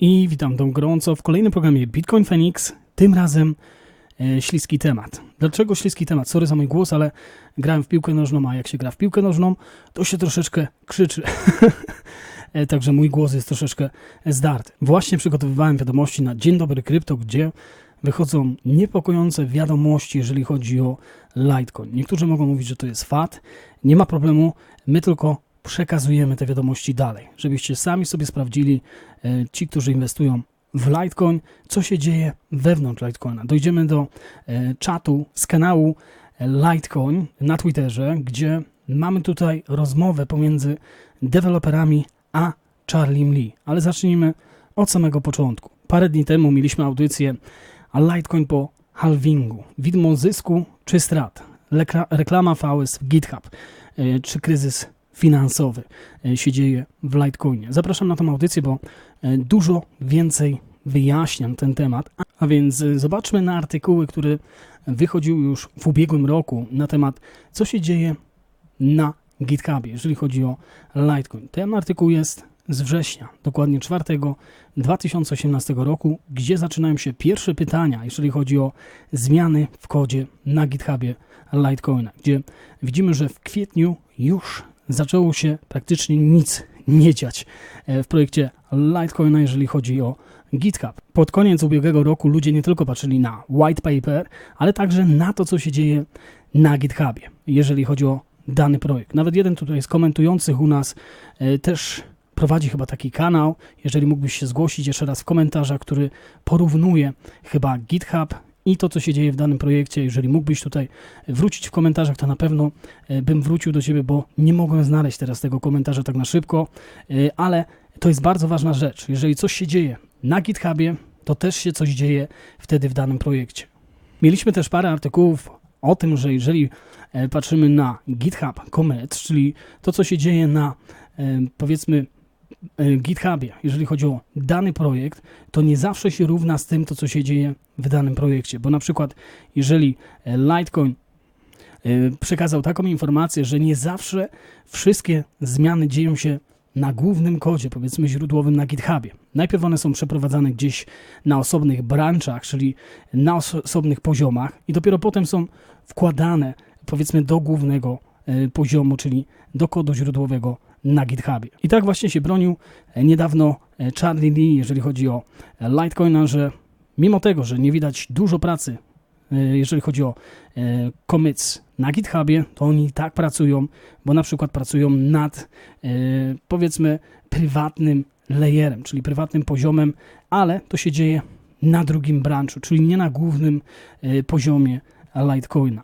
I witam tą gorąco w kolejnym programie Bitcoin Phoenix. Tym razem e, śliski temat. Dlaczego śliski temat? Sorry za mój głos, ale grałem w piłkę nożną, a jak się gra w piłkę nożną, to się troszeczkę krzyczy. E, Także mój głos jest troszeczkę zdarty. Właśnie przygotowywałem wiadomości na Dzień Dobry Krypto, gdzie wychodzą niepokojące wiadomości, jeżeli chodzi o Litecoin. Niektórzy mogą mówić, że to jest fat. Nie ma problemu, my tylko przekazujemy te wiadomości dalej, żebyście sami sobie sprawdzili, ci, którzy inwestują w Litecoin, co się dzieje wewnątrz Litecoina. Dojdziemy do e, czatu z kanału Litecoin na Twitterze, gdzie mamy tutaj rozmowę pomiędzy deweloperami a Charlie Lee. Ale zacznijmy od samego początku. Parę dni temu mieliśmy audycję Litecoin po halvingu. Widmo zysku czy strat? Lekra- reklama VS w GitHub. E, Czy kryzys finansowy e, się dzieje w Litecoinie. Zapraszam na tą audycję, bo e, dużo więcej wyjaśniam ten temat. A- więc e, zobaczmy na artykuły, które wychodziły już w ubiegłym roku na temat, co się dzieje na GitHubie, jeżeli chodzi o Litecoin. Ten artykuł jest z września, dokładnie 4 2018 roku, gdzie zaczynają się pierwsze pytania, jeżeli chodzi o zmiany w kodzie na GitHubie Litecoina, gdzie widzimy, że w kwietniu już zaczęło się praktycznie nic nie dziać e, w projekcie Litecoina, jeżeli chodzi o GitHub. Pod koniec ubiegłego roku ludzie nie tylko patrzyli na white paper, ale także na to, co się dzieje na GitHubie, jeżeli chodzi o dany projekt. Nawet jeden tutaj z komentujących u nas e, też prowadzi chyba taki kanał. Jeżeli mógłbyś się zgłosić jeszcze raz w komentarzach, który porównuje chyba GitHub i to, co się dzieje w danym projekcie. Jeżeli mógłbyś tutaj wrócić w komentarzach, to na pewno e, bym wrócił do Ciebie, bo nie mogłem znaleźć teraz tego komentarza tak na szybko, e, ale to jest bardzo ważna rzecz. Jeżeli coś się dzieje na GitHubie, to też się coś dzieje wtedy w danym projekcie. Mieliśmy też parę artykułów o tym, że jeżeli e, patrzymy na GitHub commits, czyli to, co się dzieje na powiedzmy GitHubie, jeżeli chodzi o dany projekt, to nie zawsze się równa z tym, to co się dzieje w danym projekcie. Bo na przykład, jeżeli e, Litecoin e, przekazał taką informację, że nie zawsze wszystkie zmiany dzieją się na głównym kodzie, powiedzmy źródłowym na GitHubie. Najpierw one są przeprowadzane gdzieś na osobnych branchach, czyli na oso- osobnych poziomach i dopiero potem są wkładane powiedzmy do głównego e, poziomu, czyli do kodu źródłowego na GitHubie. I tak właśnie się bronił e, niedawno e, Charlie Lee, jeżeli chodzi o e, Litecoina, że mimo tego, że nie widać dużo pracy, jeżeli chodzi o commits na GitHubie, to oni i tak pracują, bo na przykład pracują nad powiedzmy prywatnym layerem, czyli prywatnym poziomem, ale to się dzieje na drugim branchu, czyli nie na głównym poziomie Litecoina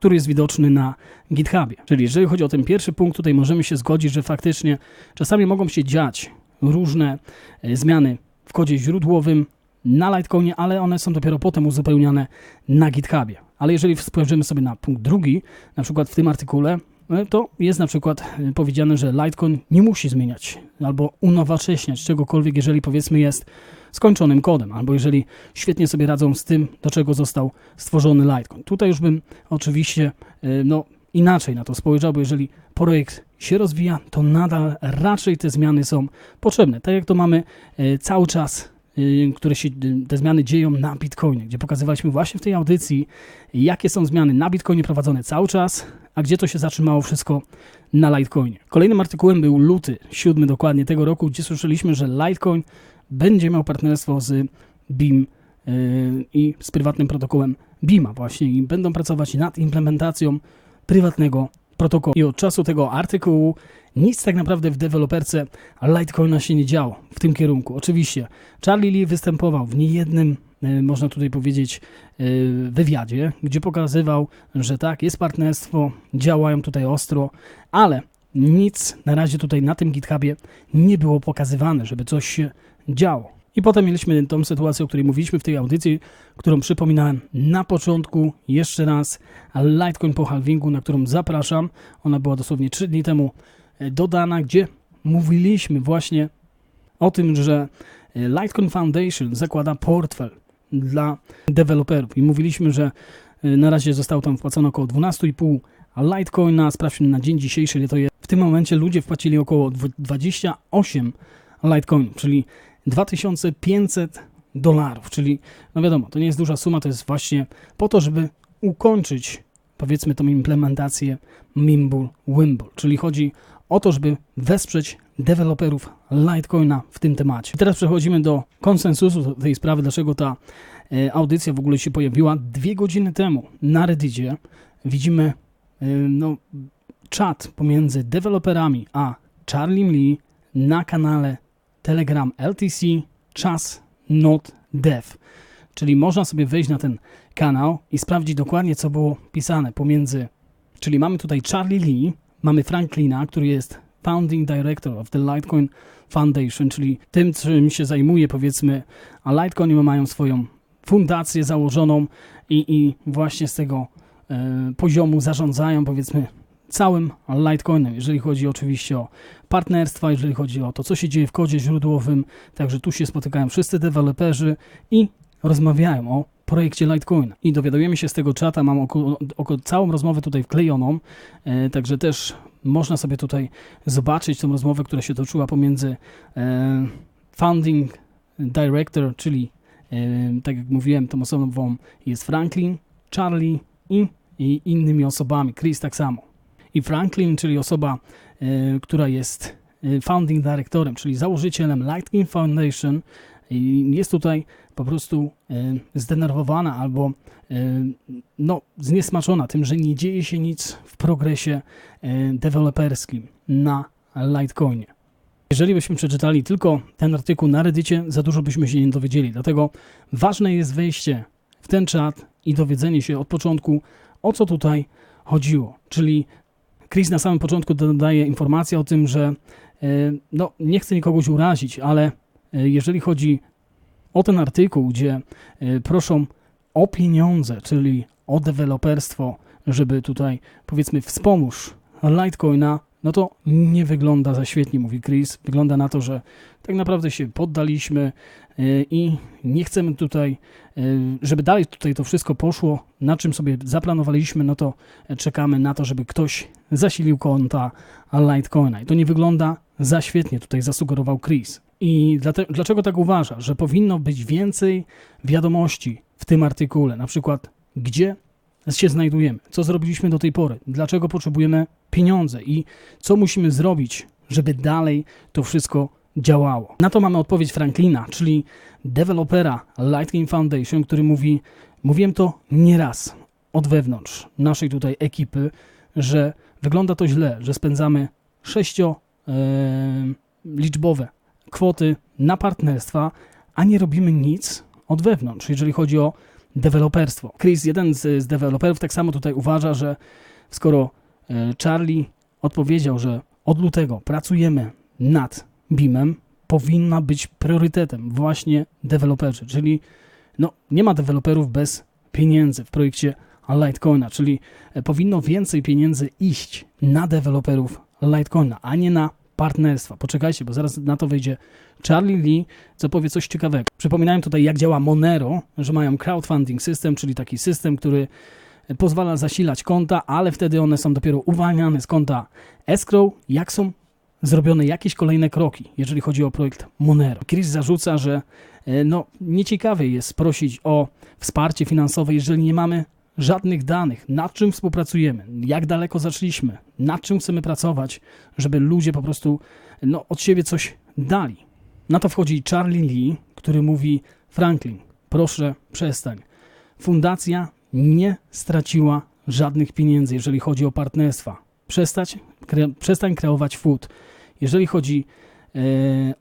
który jest widoczny na GitHubie. Czyli jeżeli chodzi o ten pierwszy punkt, tutaj możemy się zgodzić, że faktycznie czasami mogą się dziać różne e, zmiany w kodzie źródłowym na Litecoinie, ale one są dopiero potem uzupełniane na GitHubie. Ale jeżeli spojrzymy sobie na punkt drugi, na przykład w tym artykule, to jest na przykład e, powiedziane, że Litecoin nie musi zmieniać albo unowocześniać czegokolwiek, jeżeli powiedzmy jest skończonym kodem, albo jeżeli świetnie sobie radzą z tym, do czego został stworzony Litecoin. Tutaj już bym oczywiście y, no, inaczej na to spojrzał, bo jeżeli projekt się rozwija, to nadal raczej te zmiany są potrzebne. Tak jak to mamy y, cały czas, y, które się y, te zmiany dzieją na Bitcoinie, gdzie pokazywaliśmy właśnie w tej audycji, jakie są zmiany na Bitcoinie prowadzone cały czas, a gdzie to się zatrzymało wszystko na Litecoinie. Kolejnym artykułem był luty, 7 dokładnie tego roku, gdzie słyszeliśmy, że Litecoin będzie miał partnerstwo z BIM yy, i z prywatnym protokołem BIMA właśnie i będą pracować nad implementacją prywatnego protokołu. I od czasu tego artykułu nic tak naprawdę w deweloperce Litecoina się nie działo w tym kierunku. Oczywiście Charlie Lee występował w niejednym, yy, można tutaj powiedzieć, yy, wywiadzie, gdzie pokazywał, że tak, jest partnerstwo, działają tutaj ostro, ale nic na razie tutaj na tym GitHubie nie było pokazywane, żeby coś się działo. I potem mieliśmy tą sytuację, o której mówiliśmy w tej audycji, którą przypominałem na początku. Jeszcze raz Litecoin po halvingu, na którą zapraszam. Ona była dosłownie 3 dni temu e, dodana, gdzie mówiliśmy właśnie o tym, że e, Litecoin Foundation zakłada portfel dla deweloperów i mówiliśmy, że e, na razie zostało tam wpłacone około 12,5 Litecoina. Sprawdźmy na dzień dzisiejszy, to jest. W tym momencie ludzie wpłacili około dwu- 28 Litecoinów, czyli 2500 dolarów, czyli no wiadomo, to nie jest duża suma, to jest właśnie po to, żeby ukończyć powiedzmy tą implementację Mimble Wimble, czyli chodzi o to, żeby wesprzeć deweloperów Litecoina w tym temacie. I teraz przechodzimy do konsensusu tej sprawy, dlaczego ta e, audycja w ogóle się pojawiła. Dwie godziny temu na Reddicie widzimy e, no, czat pomiędzy deweloperami a Charlie Lee na kanale Telegram LTC czas not dev. Czyli można sobie wejść na ten kanał i sprawdzić dokładnie, co było pisane pomiędzy. Czyli mamy tutaj Charlie Lee, mamy Franklina, który jest Founding Director of the Litecoin Foundation, czyli tym, czym się zajmuje, powiedzmy, a Litecoin mają swoją fundację założoną i, i właśnie z tego e, poziomu zarządzają, powiedzmy, całym Litecoinem, jeżeli chodzi oczywiście o partnerstwa, jeżeli chodzi o to, co się dzieje w kodzie źródłowym. Także tu się spotykają wszyscy deweloperzy i rozmawiają o projekcie Litecoin. I dowiadujemy się z tego czata, mam około, około całą rozmowę tutaj wklejoną, e, także też można sobie tutaj zobaczyć tą rozmowę, która się toczyła pomiędzy e, Founding Director, czyli e, tak jak mówiłem, tą osobą jest Franklin, Charlie i, i innymi osobami, Chris tak samo. I Franklin, czyli osoba, e, która jest e, founding directorem, czyli założycielem Lightning Foundation, jest tutaj po prostu e, zdenerwowana albo no, zniesmaczona tym, że nie dzieje się nic w progresie deweloperskim na Litecoinie. Jeżeli byśmy przeczytali tylko ten artykuł na Reddicie, za dużo byśmy się nie dowiedzieli. Dlatego ważne jest wejście w ten czat i dowiedzenie się od początku, o co tutaj chodziło. Czyli Chris na samym początku dodaje informację o tym, że e, no, nie chcę nikogoś urazić, ale e, jeżeli chodzi o ten artykuł, gdzie e, proszą o pieniądze, czyli o deweloperstwo, żeby tutaj powiedzmy wspomóż Litecoina, no to nie wygląda za świetnie, mówi Chris. Wygląda na to, że tak naprawdę się poddaliśmy i nie chcemy tutaj, e, żeby dalej tutaj to wszystko poszło, na czym sobie zaplanowaliśmy, no to czekamy na to, żeby ktoś zasilił konta Litecoina. I to nie wygląda za świetnie, tutaj zasugerował Chris. I dlaczego tak uważa, że powinno być więcej wiadomości w tym artykule, na przykład gdzie się znajdujemy, co zrobiliśmy do tej pory, dlaczego potrzebujemy pieniądze? I co musimy zrobić, żeby dalej to wszystko działało. Na to mamy odpowiedź Franklina, czyli dewelopera Lightning Foundation, który mówi, mówiłem to nieraz od wewnątrz naszej tutaj ekipy, że wygląda to źle, że spędzamy sześcio e, liczbowe kwoty na partnerstwa, a nie robimy nic od wewnątrz, jeżeli chodzi o deweloperstwo. Chris, jeden z, z deweloperów, tak samo tutaj uważa, że skoro e, Charlie odpowiedział, że od lutego pracujemy nad BIM-em, powinna być priorytetem właśnie deweloperzy, czyli no, nie ma deweloperów bez pieniędzy w projekcie Litecoina, czyli e, powinno więcej pieniędzy iść na deweloperów Litecoina, a nie na partnerstwa. Poczekajcie, bo zaraz na to wejdzie Charlie Lee, co powie coś ciekawego. Przypominałem tutaj, jak działa Monero, że mają crowdfunding system, czyli taki system, który pozwala zasilać konta, ale wtedy one są dopiero uwalniane z konta escrow, jak są zrobione jakieś kolejne kroki, jeżeli chodzi o projekt Monero. Chris zarzuca, że e, no, nieciekawe jest prosić o wsparcie finansowe, jeżeli nie mamy żadnych danych, nad czym współpracujemy, jak daleko zaszliśmy, nad czym chcemy pracować, żeby ludzie po prostu no, od siebie coś dali. Na to wchodzi Charlie Lee, który mówi: Franklin, proszę przestań. Fundacja nie straciła żadnych pieniędzy, jeżeli chodzi o partnerstwa. Przestać, kre, przestań kreować food. Jeżeli chodzi e,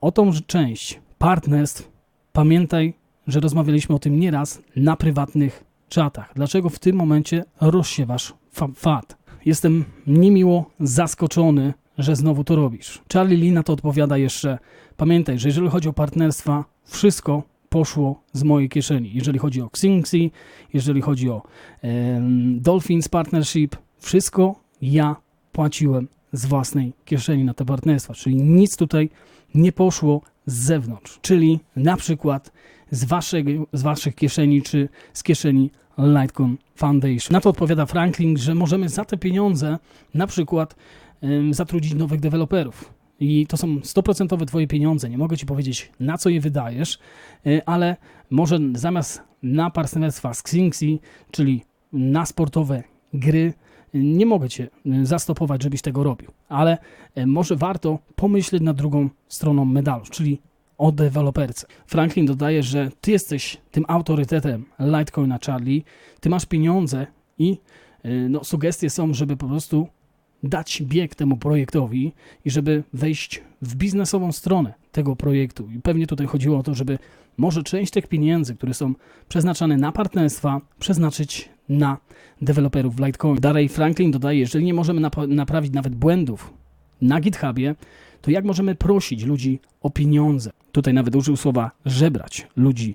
o tą część partnerstw, pamiętaj, że rozmawialiśmy o tym nieraz na prywatnych czatach. Dlaczego w tym momencie rozsiewasz fa- fat? Jestem niemiło zaskoczony, że znowu to robisz. Charlie Lee na to odpowiada jeszcze: Pamiętaj, że jeżeli chodzi o partnerstwa, wszystko poszło z mojej kieszeni. Jeżeli chodzi o Xinxi, jeżeli chodzi o Dolphins Partnership, wszystko ja płaciłem z własnej kieszeni na te partnerstwa, czyli nic tutaj nie poszło z zewnątrz, czyli na przykład z, waszego, z waszych kieszeni czy z kieszeni Litecoin Foundation. Na to odpowiada Franklin, że możemy za te pieniądze na przykład em, zatrudnić nowych deweloperów. I to są 100% twoje pieniądze. Nie mogę ci powiedzieć, na co je wydajesz, y, ale może zamiast na partnerstwa z Xinxi, czyli na sportowe gry, nie mogę cię y, zastopować, żebyś tego robił. Ale y, może warto pomyśleć nad drugą stroną medalu, czyli o deweloperce. Franklin dodaje, że ty jesteś tym autorytetem Litecoina Charlie, ty masz pieniądze i y, no, sugestie są, żeby po prostu dać bieg temu projektowi i żeby wejść w biznesową stronę tego projektu. I pewnie tutaj chodziło o to, żeby może część tych pieniędzy, które są przeznaczane na partnerstwa, przeznaczyć na deweloperów w Litecoin. Dalej Franklin dodaje, jeżeli nie możemy nap- naprawić nawet błędów na GitHubie, to jak możemy prosić ludzi o pieniądze? Tutaj nawet użył słowa żebrać ludzi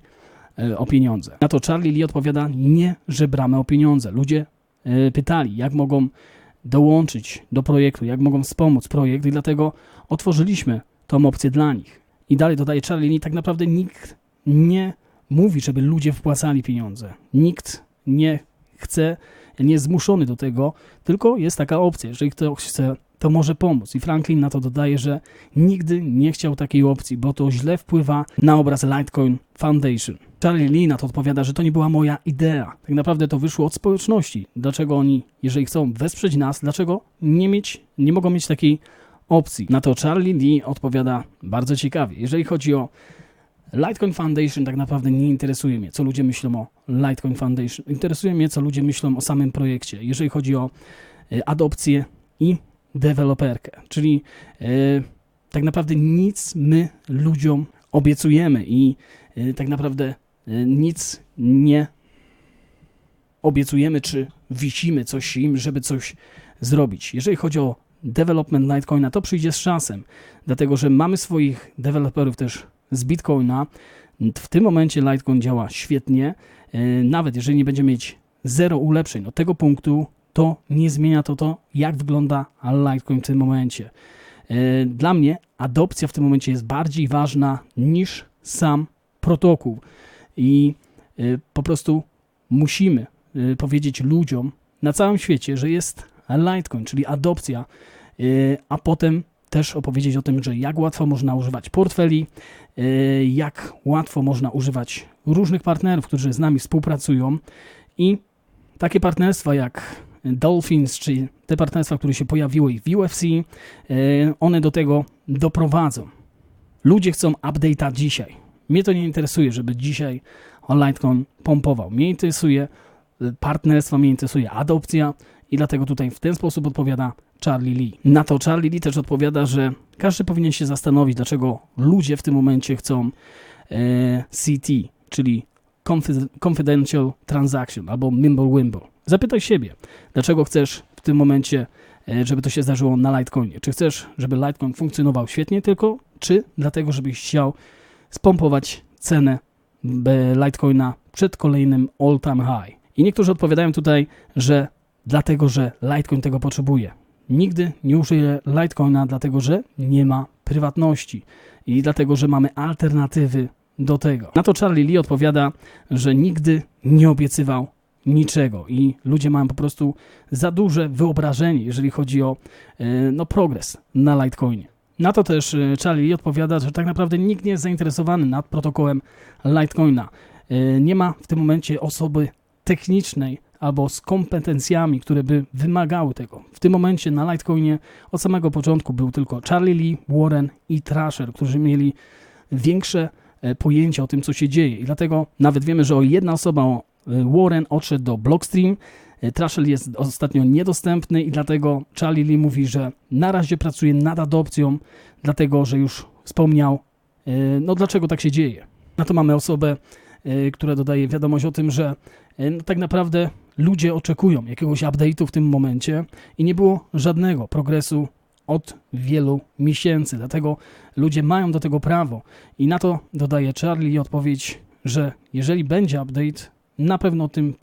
e, o pieniądze. Na to Charlie Lee odpowiada, nie żebramy o pieniądze. Ludzie e, pytali, jak mogą dołączyć do projektu, jak mogą wspomóc projekt i dlatego otworzyliśmy tą opcję dla nich. I dalej dodaje Charlie Lee, tak naprawdę nikt nie mówi, żeby ludzie wpłacali pieniądze. Nikt nie chce, nie jest zmuszony do tego, tylko jest taka opcja. Jeżeli ktoś chce, to może pomóc. I Franklin na to dodaje, że nigdy nie chciał takiej opcji, bo to źle wpływa na obraz Litecoin Foundation. Charlie Lee na to odpowiada, że to nie była moja idea. Tak naprawdę to wyszło od społeczności. Dlaczego oni, jeżeli chcą wesprzeć nas, dlaczego nie mieć, nie mogą mieć takiej opcji? Na to Charlie Lee odpowiada bardzo ciekawie. Jeżeli chodzi o Litecoin Foundation, tak naprawdę nie interesuje mnie, co ludzie myślą o Litecoin Foundation. Interesuje mnie, co ludzie myślą o samym projekcie. Jeżeli chodzi o e, adopcję i deweloperkę, czyli e, tak naprawdę nic my ludziom obiecujemy i e, tak naprawdę e, nic nie obiecujemy, czy wisimy coś im, żeby coś zrobić. Jeżeli chodzi o development Litecoina, to przyjdzie z czasem, dlatego że mamy swoich deweloperów też z Bitcoina. W tym momencie Litecoin działa świetnie. E, Nawet jeżeli nie będzie mieć zero ulepszeń od tego punktu, to nie zmienia to to, jak wygląda Litecoin w tym momencie. E, Dla mnie adopcja w tym momencie jest bardziej ważna niż sam protokół. I e, po prostu musimy powiedzieć ludziom na całym świecie, że jest Litecoin, czyli adopcja, a potem też opowiedzieć o tym, że jak łatwo można używać portfeli, e, jak łatwo można używać różnych partnerów, którzy z nami współpracują i takie partnerstwa jak Dolphins, czy te partnerstwa, które się pojawiły w UFC, e, one do tego doprowadzą. Ludzie chcą update'a dzisiaj. Mnie to nie interesuje, żeby dzisiaj Litecoin pompował. Mnie interesuje partnerstwo, mnie interesuje adopcja i dlatego tutaj w ten sposób odpowiada Charlie Lee. Na to Charlie Lee też odpowiada, że każdy powinien się zastanowić, dlaczego ludzie w tym momencie chcą e, CT, czyli Confi- Confidential Transaction albo Mimble Wimble. Zapytaj siebie, dlaczego chcesz w tym momencie, e, żeby to się zdarzyło na Litecoinie. Czy chcesz, żeby Litecoin funkcjonował świetnie tylko, czy dlatego, żebyś chciał spompować cenę b- Litecoina przed kolejnym all-time high. I niektórzy odpowiadają tutaj, że dlatego, że Litecoin tego potrzebuje. Nigdy nie użyję Litecoina, dlatego że nie ma prywatności i dlatego, że mamy alternatywy do tego. Na to Charlie Lee odpowiada, że nigdy nie obiecywał niczego i ludzie mają po prostu za duże wyobrażenie, jeżeli chodzi o e, no, progres na Litecoinie. Na to też e, Charlie Lee odpowiada, że tak naprawdę nikt nie jest zainteresowany nad protokołem Litecoina. E, Nie ma w tym momencie osoby technicznej albo z kompetencjami, które by wymagały tego. W tym momencie na Litecoinie od samego początku był tylko Charlie Lee, Warren i Trasher, którzy mieli większe e, pojęcie o tym, co się dzieje. I dlatego nawet wiemy, że o jedna osoba, e, Warren, odszedł do Blockstream. e, Trasher jest ostatnio niedostępny i dlatego Charlie Lee mówi, że na razie pracuje nad adopcją, dlatego że już wspomniał, no dlaczego tak się dzieje. Na to mamy osobę, która dodaje wiadomość o tym, że no, tak naprawdę ludzie oczekują jakiegoś update'u w tym momencie i nie było żadnego progresu od wielu miesięcy. Dlatego ludzie mają do tego prawo. I na to dodaje Charlie odpowiedź, że jeżeli będzie update, na pewno o tym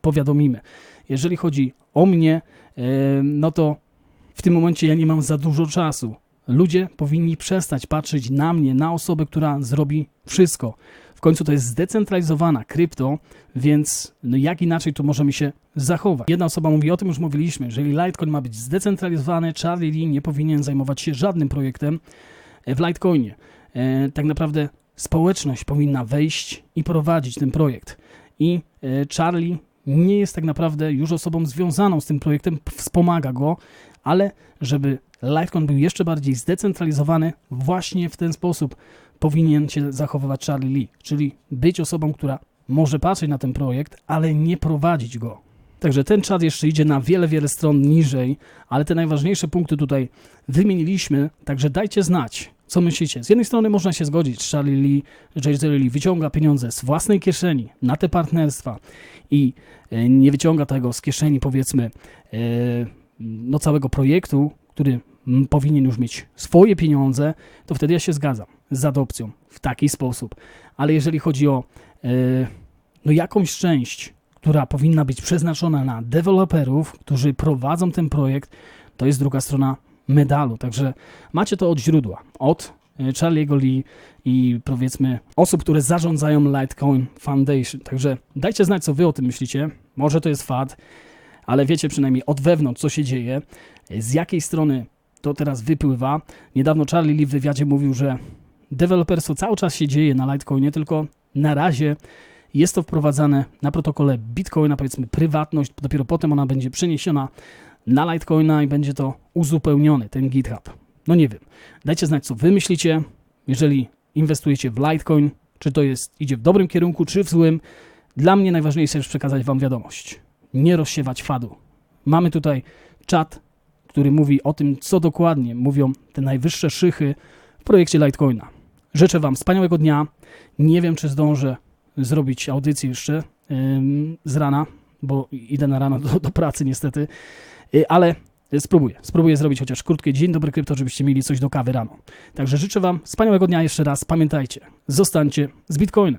powiadomimy. Jeżeli chodzi o mnie, e, no to w tym momencie ja nie mam za dużo czasu. Ludzie powinni przestać patrzeć na mnie, na osobę, która zrobi wszystko. W końcu to jest zdecentralizowana krypto, więc no jak inaczej tu możemy się zachować? Jedna osoba mówi, o tym już mówiliśmy, jeżeli Litecoin ma być zdecentralizowany, Charlie Lee nie powinien zajmować się żadnym projektem e, w Litecoinie. E, tak naprawdę społeczność powinna wejść i prowadzić ten projekt. I e, Charlie nie jest tak naprawdę już osobą związaną z tym projektem, wspomaga go, ale żeby Litecoin był jeszcze bardziej zdecentralizowany, właśnie w ten sposób powinien się zachowywać Charlie Lee, czyli być osobą, która może patrzeć na ten projekt, ale nie prowadzić go. Także ten czat jeszcze idzie na wiele, wiele stron niżej, ale te najważniejsze punkty tutaj wymieniliśmy, także dajcie znać, co myślicie. Z jednej strony można się zgodzić, Charlie Lee, J.J. Lee wyciąga pieniądze z własnej kieszeni na te partnerstwa i e, nie wyciąga tego z kieszeni, powiedzmy, e, no całego projektu, który powinien już mieć swoje pieniądze, to wtedy ja się zgadzam z adopcją w taki sposób. Ale jeżeli chodzi o e, no jakąś część, która powinna być przeznaczona na deweloperów, którzy prowadzą ten projekt, to jest druga strona medalu. Także macie to od źródła, od e, Charlie'ego Lee i powiedzmy osób, które zarządzają Litecoin Foundation. Także dajcie znać, co wy o tym myślicie. Może to jest fad, ale wiecie przynajmniej od wewnątrz, co się dzieje, z jakiej strony to teraz wypływa. Niedawno Charlie Lee w wywiadzie mówił, że deweloperstwo cały czas się dzieje na Litecoinie, tylko na razie jest to wprowadzane na protokole Bitcoina, powiedzmy prywatność, dopiero potem ona będzie przeniesiona na Litecoina i będzie to uzupełniony, ten GitHub. No nie wiem. Dajcie znać, co wy myślicie. Jeżeli inwestujecie w Litecoin, czy to jest, idzie w dobrym kierunku, czy w złym. Dla mnie najważniejsze jest przekazać wam wiadomość. Nie rozsiewać fadu. Mamy tutaj czat, który mówi o tym, co dokładnie mówią te najwyższe szychy w projekcie Litecoina. Życzę wam wspaniałego dnia. Nie wiem, czy zdążę zrobić audycję jeszcze z rana, bo idę na rano do, do pracy niestety, Y, ale spróbuję. Spróbuję zrobić chociaż krótkie Dzień Dobry Krypto, żebyście mieli coś do kawy rano. Także życzę wam wspaniałego dnia jeszcze raz. Pamiętajcie, zostańcie z Bitcoinem.